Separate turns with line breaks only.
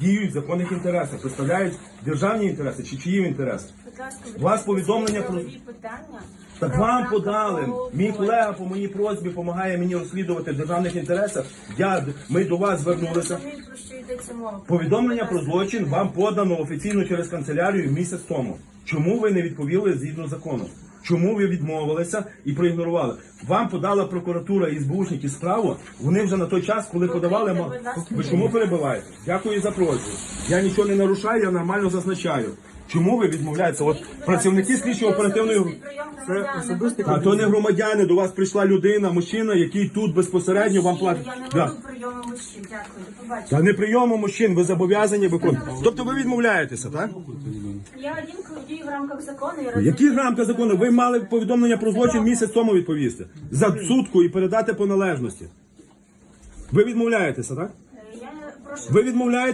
діють в законних інтересах, представляють державні інтереси чи чиї інтереси. У вас повідомлення про-
питання.
Так вам подали. Мій колега по моїй просьбі допомагає мені розслідувати в державних інтересах. Я, ми до вас звернулися. Повідомлення про злочин вам подано офіційно через канцелярію місяць тому. Чому ви не відповіли згідно закону? Чому ви відмовилися і проігнорували? Вам подала прокуратура і СБУшники справу. Вони вже на той час, коли подавали, ма- ви чому перебиваєте? Дякую за просьбу. Я нічого не нарушаю, я нормально зазначаю. Чому ви відмовляєтеся? От працівники слідчо оперативної.
Це
А то не громадяни, до вас прийшла людина, мужчина, який тут безпосередньо вам платить.
Я не
Да.
веду прийоми мужчин. Дякую, до побачення.
Та не прийому мужчин, ви зобов'язані виконувати. Тобто ви відмовляєтеся, так?
Я один дію в рамках закону.
Які грамки закону? Ви мали повідомлення про злочин місяць тому відповісти. За сутку і передати по належності. Ви відмовляєтеся, так?
е, Я прошу
Ви відмовляєте.